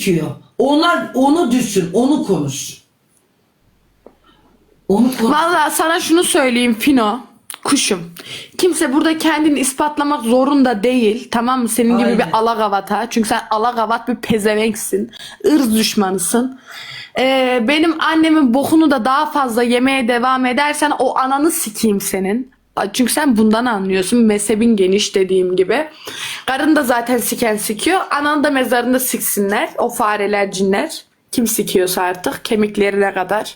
sikiyor. Ona onu düşün, onu konuş. Onu konuş. Vallahi sana şunu söyleyeyim Fino. Kuşum. Kimse burada kendini ispatlamak zorunda değil. Tamam mı? Senin gibi Aynen. bir alagavata. Çünkü sen alagavat bir pezevenksin. ırz düşmanısın. Ee, benim annemin bokunu da daha fazla yemeye devam edersen o ananı sikeyim senin. Çünkü sen bundan anlıyorsun. Mezhebin geniş dediğim gibi. Karın da zaten siken sikiyor. Ananı da mezarında siksinler. O fareler, cinler. Kim sikiyorsa artık. Kemiklerine kadar.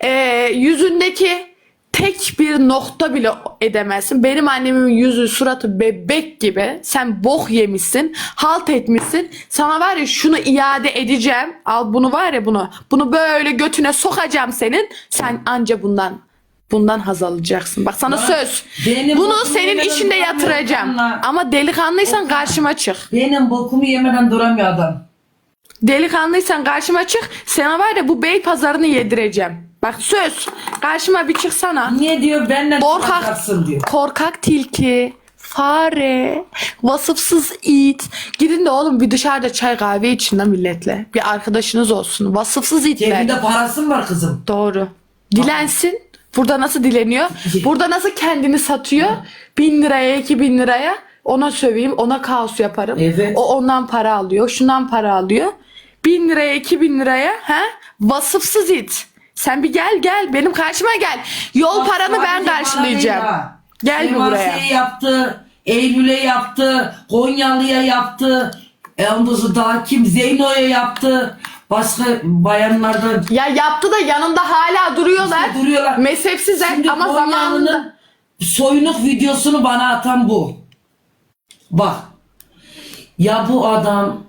Ee, yüzündeki tek bir nokta bile edemezsin. Benim annemin yüzü suratı bebek gibi. Sen bok yemişsin. Halt etmişsin. Sana var ya şunu iade edeceğim. Al bunu var ya bunu. Bunu böyle götüne sokacağım senin. Sen anca bundan bundan haz alacaksın. Bak sana Lan, söz. benim Bunu bokumu senin yemeden duramıyor yatıracağım. adamlar. Ama delikanlıysan karşıma çık. Benim bokumu yemeden duramıyor adam. Delikanlıysan karşıma çık. Sana var ya bu bey pazarını yedireceğim. Bak söz. Karşıma bir çıksana. Niye diyor benden Korkak, diyor. korkak tilki, fare, vasıfsız it. Gidin de oğlum bir dışarıda çay kahve için lan milletle. Bir arkadaşınız olsun. Vasıfsız itler. Cebinde parası mı var kızım? Doğru. Dilensin. Burada nasıl dileniyor? Burada nasıl kendini satıyor? Bin liraya, iki bin liraya. Ona söveyim, ona kaos yaparım. Evet. O ondan para alıyor, şundan para alıyor. Bin liraya, iki bin liraya. He? Vasıfsız it. Sen bir gel gel. Benim karşıma gel. Yol Bak, paranı ben sadece karşılayacağım. ha. Gel bir buraya. Sivas'a yaptı, Eylül'e yaptı, Konyalı'ya yaptı, Elbuz'u daha kim Zeyno'ya yaptı. Başka bayanlardan Ya yaptı da yanında hala duruyorlar. Duruyorlar. Mezhepsizler Şimdi ama Konyalı'nın zamanında. soyunuk videosunu bana atan bu. Bak. Ya bu adam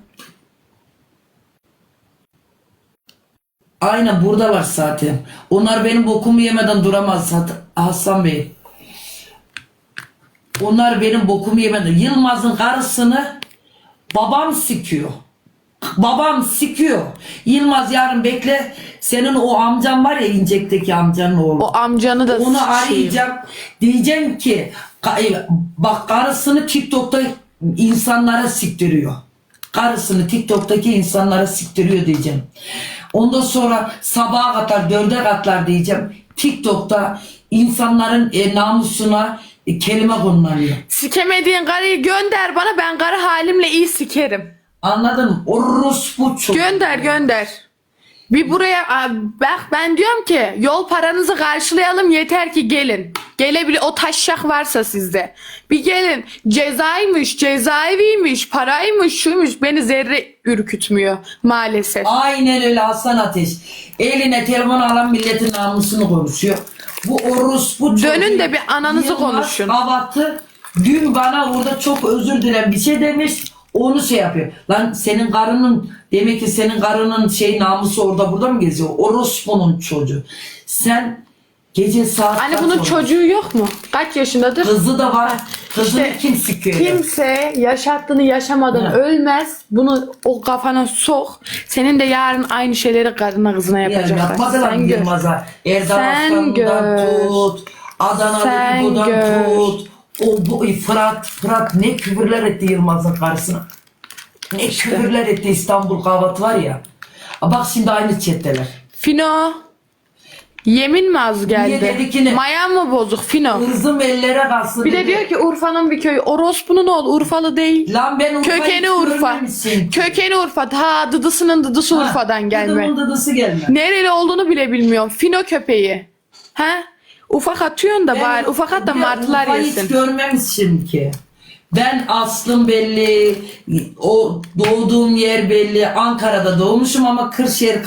Aynen buradalar zaten. Onlar benim bokumu yemeden duramaz Hasan Bey. Onlar benim bokumu yemeden. Yılmaz'ın karısını babam sikiyor. Babam sikiyor. Yılmaz yarın bekle. Senin o amcan var ya İncek'teki amcanın oğlu. O amcanı da Onu arayacağım. Diyeceğim ki e, bak karısını TikTok'ta insanlara siktiriyor. Karısını TikTok'taki insanlara siktiriyor diyeceğim. Ondan sonra sabaha kadar dörde katlar diyeceğim. TikTok'ta insanların e, namusuna e, kelime kullanıyor. Sikemediğin karıyı gönder bana ben karı halimle iyi sikerim. Anladın mı? Orospu çok. Gönder gönder. Bir buraya Aa, bak ben diyorum ki yol paranızı karşılayalım yeter ki gelin. Gelebilir o taşşak varsa sizde. Bir gelin cezaymış, cezaeviymiş, paraymış, şuymuş beni zerre ürkütmüyor maalesef. Aynen öyle Hasan Ateş. Eline telefon alan milletin namusunu konuşuyor. Bu orospu Dönün çocuğu de bir ananızı Yılmaz konuşun. Avatı dün bana orada çok özür dilerim bir şey demiş. Onu şey yapıyor. Lan senin karının demek ki senin karının şey namusu orada burada mı geziyor? Orospu'nun çocuğu. Sen gece saat Hani kaç bunun olmuş? çocuğu yok mu? Kaç yaşındadır? Kızı da var. Kızını İşte kim sikiyor? Kimse yaşattığını yaşamadan Ha. ölmez. Bunu o kafana sok. Senin de yarın aynı şeyleri karına kızına Yani yapacaklar. yapmadılar Sen mı gör. Yılmaz'a? Erdal Sen Aslan'dan gör. tut. Sen gör. tut. O bu Fırat, Fırat ne küfürler etti Yılmaz'ın karşısına. Ne küfürler etti İstanbul kahvaltı var ya. Bak şimdi aynı chatteler. Fino. Yemin mi az geldi? dedi ki ne? Mayan mı bozuk Fino? Hırzım ellere kalsın Bir de dedi. diyor ki Urfa'nın bir köyü. Orospu'nun oğlu Urfalı değil. Lan ben Urfa'yı Kökeni Urfa. Kökeni Urfa. Ha dıdısının dıdısı Ha, Urfa'dan gelme. Kızımın dıdısı gelme. Nereli olduğunu bile bilmiyorum. Fino köpeği. Ha? Ufak atıyorsun da Ben bari. Ufak at da bir martılar Urfa'yı yesin. hiç görmemişim ki. Ben aslım belli, o doğduğum yer belli. Ankara'da doğmuşum ama Kırşehir